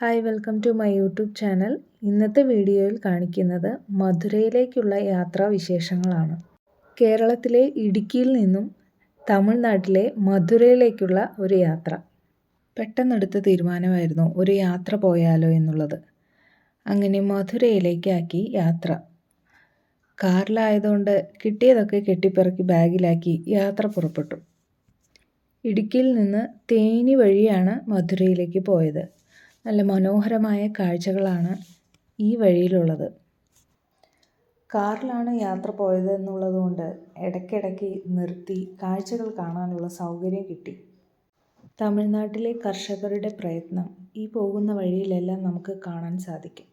Hi welcome to my YouTube channel ഇന്നത്തെ വീഡിയോയിൽ കാണിക്കുന്നത് മധുരയിലേക്കുള്ള യാത്രാ വിശേഷങ്ങളാണ്. കേരളത്തിലെ ഇടുക്കിയിൽ നിന്നും തമിഴ്നാട്ടിലെ മധുരയിലേക്കുള്ള ഒരു യാത്ര. പെട്ടെന്നെടുത്ത തീരുമാനമായിരുന്നു ഒരു യാത്ര പോയാലോ എന്നുള്ളത്. അങ്ങനെ മധുരയിലേക്കാക്കി യാത്ര. കാറിലായതുകൊണ്ട് കിട്ടിയതൊക്കെ കെട്ടിപ്പിറക്കി ബാഗിലാക്കി യാത്ര പുറപ്പെട്ടു. ഇടുക്കിയിൽ നിന്ന് തേനി വഴിയാണ് മധുരയിലേക്ക് പോയത്. നല്ല മനോഹരമായ കാഴ്ചകളാണ് ഈ വഴിയിലുള്ളത്. കാറിലാണ് യാത്ര പോയത് എന്നുള്ളതുകൊണ്ട് ഇടയ്ക്കിടയ്ക്ക് നിർത്തി കാഴ്ചകൾ കാണാനുള്ള സൗകര്യം കിട്ടി. തമിഴ്നാട്ടിലെ കർഷകരുടെ പ്രയത്നം ഈ പോകുന്ന വഴിയിലെല്ലാം നമുക്ക് കാണാൻ സാധിക്കും.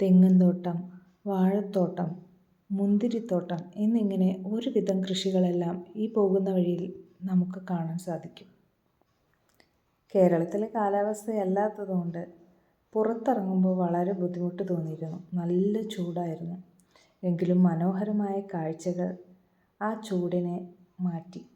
തെങ്ങിൻ തോട്ടം വാഴത്തോട്ടം മുന്തിരിത്തോട്ടം എന്നിങ്ങനെ ഒരുവിധം കൃഷികളെല്ലാം ഈ പോകുന്ന വഴിയിൽ നമുക്ക് കാണാൻ സാധിക്കും. കേരളത്തിലെ കാലാവസ്ഥ അല്ലാത്തതുകൊണ്ട് പുറത്തിറങ്ങുമ്പോൾ വളരെ ബുദ്ധിമുട്ട് തോന്നിയിരുന്നു. നല്ല ചൂടായിരുന്നു. എങ്കിലും മനോഹരമായ കാഴ്ചകൾ ആ ചൂടിനെ മാറ്റി.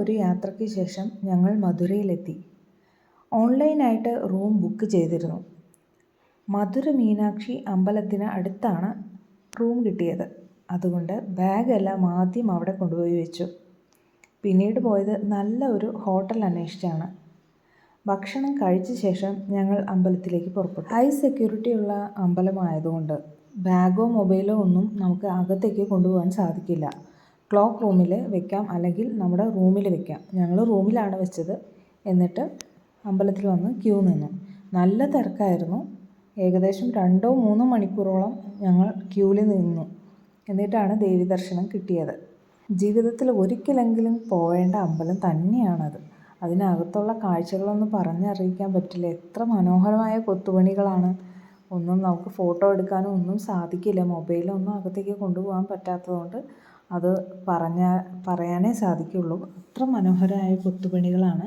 ഒരു യാത്രയ്ക്ക് ശേഷം ഞങ്ങൾ മധുരയിലെത്തി. ഓൺലൈനായിട്ട് റൂം ബുക്ക് ചെയ്തിരുന്നു. മധുര മീനാക്ഷി അമ്പലത്തിന് അടുത്താണ് റൂം കിട്ടിയത്. അതുകൊണ്ട് ബാഗെല്ലാം ആദ്യം അവിടെ കൊണ്ടുപോയി വെച്ചു. പിന്നീട് പോയത് നല്ല ഒരു ഹോട്ടൽ അന്വേഷിച്ചാണ്. ഭക്ഷണം കഴിച്ച ശേഷം ഞങ്ങൾ അമ്പലത്തിലേക്ക് പുറപ്പെട്ടു. ഹൈ സെക്യൂരിറ്റി ഉള്ള അമ്പലമായതുകൊണ്ട് ബാഗോ മൊബൈലോ ഒന്നും നമുക്ക് അകത്തേക്ക് കൊണ്ടുപോകാൻ സാധിക്കില്ല. ക്ലോക്ക് റൂമിൽ വെക്കാം. അല്ലെങ്കിൽ നമ്മുടെ റൂമിൽ വെക്കാം. ഞങ്ങൾ റൂമിലാണ് വെച്ചത്. എന്നിട്ട് അമ്പലത്തിൽ വന്ന് ക്യൂ നിന്നു. നല്ല തിരക്കായിരുന്നു. ഏകദേശം രണ്ടോ മൂന്നോ മണിക്കൂറോളം ഞങ്ങൾ ക്യൂവിൽ നിന്നു. എന്നിട്ടാണ് ദേവി ദർശനം കിട്ടിയത്. ജീവിതത്തിൽ ഒരിക്കലെങ്കിലും പോവേണ്ട അമ്പലം തന്നെയാണത്. അതിനകത്തുള്ള കാഴ്ചകളൊന്നും പറഞ്ഞറിയിക്കാൻ പറ്റില്ല. എത്ര മനോഹരമായ കൊത്തുപണികളാണ്. ഒന്നും നമുക്ക് ഫോട്ടോ എടുക്കാനോ ഒന്നും സാധിക്കില്ല. മൊബൈലൊന്നും അകത്തേക്ക് കൊണ്ടുപോകാൻ പറ്റാത്തതുകൊണ്ട് അത് പറഞ്ഞാൽ പറയാനേ സാധിക്കുള്ളൂ. അത്ര മനോഹരമായ കൊത്തുപണികളാണ്.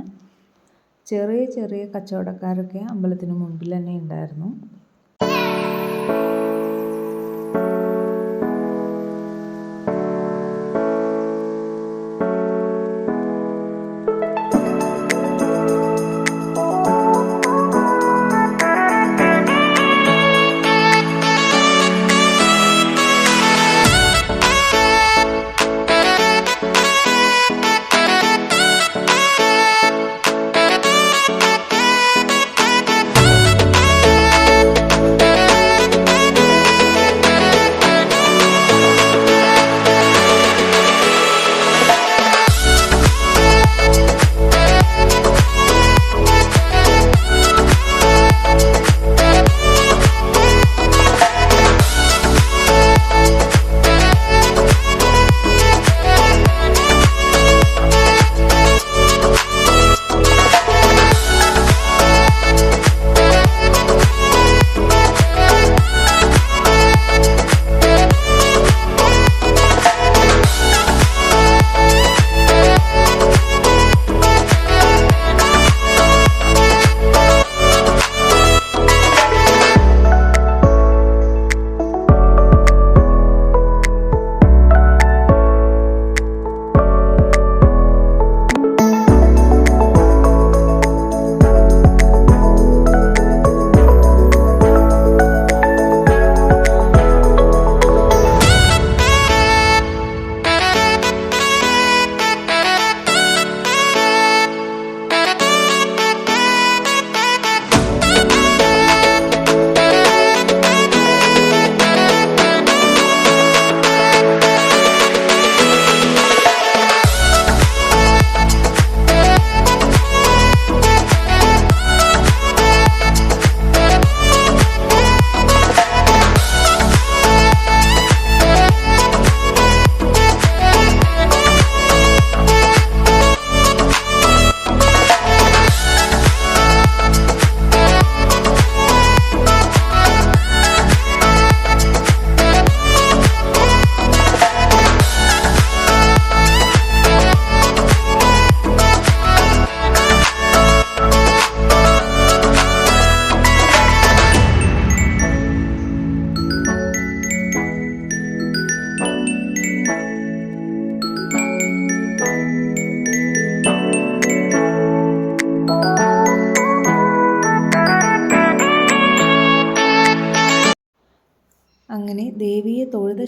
ചെറിയ ചെറിയ കച്ചവടക്കാരൊക്കെ അമ്പലത്തിന് മുമ്പിൽ തന്നെ ഉണ്ടായിരുന്നു.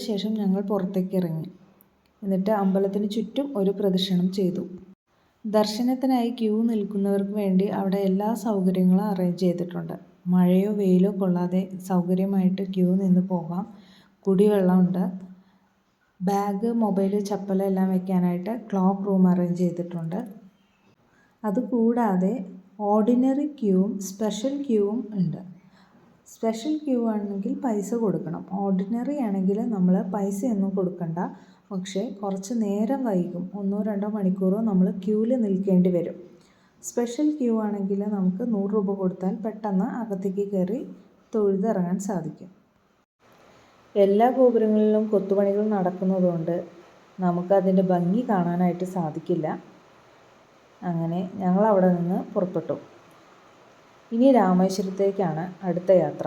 ശേഷം ഞങ്ങൾ പുറത്തേക്ക് ഇറങ്ങി എന്നിട്ട് അമ്പലത്തിന് ചുറ്റും ഒരു പ്രദക്ഷിണം ചെയ്തു. ദർശനത്തിനായി ക്യൂ നിൽക്കുന്നവർക്ക് വേണ്ടി അവിടെ എല്ലാ സൗകര്യങ്ങളും അറേഞ്ച് ചെയ്തിട്ടുണ്ട്. മഴയോ വെയിലോ കൊള്ളാതെ സൗകര്യമായിട്ട് ക്യൂ നിന്ന് പോകാം. കുടിവെള്ളമുണ്ട്. ബാഗ് മൊബൈൽ ചപ്പല എല്ലാം വെക്കാനായിട്ട് ക്ലോക്ക് റൂം അറേഞ്ച് ചെയ്തിട്ടുണ്ട്. അതുകൂടാതെ ഓർഡിനറി ക്യൂവും സ്പെഷ്യൽ ക്യൂവും ഉണ്ട്. സ്പെഷ്യൽ ക്യൂ ആണെങ്കിൽ പൈസ കൊടുക്കണം. ഓർഡിനറി ആണെങ്കിൽ നമ്മൾ പൈസയൊന്നും കൊടുക്കണ്ട. പക്ഷേ കുറച്ച് നേരം വൈകും. ഒന്നോ രണ്ടോ മണിക്കൂറോ നമ്മൾ ക്യൂവിൽ നിൽക്കേണ്ടി വരും. സ്പെഷ്യൽ ക്യൂ ആണെങ്കിൽ നമുക്ക് നൂറ് രൂപ കൊടുത്താൽ പെട്ടെന്ന് അകത്തേക്ക് കയറി തൊഴുതിറങ്ങാൻ സാധിക്കും. എല്ലാ ഗോപുരങ്ങളിലും കൊത്തുപണികൾ നടക്കുന്നതുകൊണ്ട് നമുക്കതിന്റെ ഭംഗി കാണാനായിട്ട് സാധിക്കില്ല. അങ്ങനെ ഞങ്ങൾ അവിടെ നിന്ന് പുറപ്പെട്ടു. ഇനി രാമേശ്വരത്തേക്കാണ് അടുത്ത യാത്ര.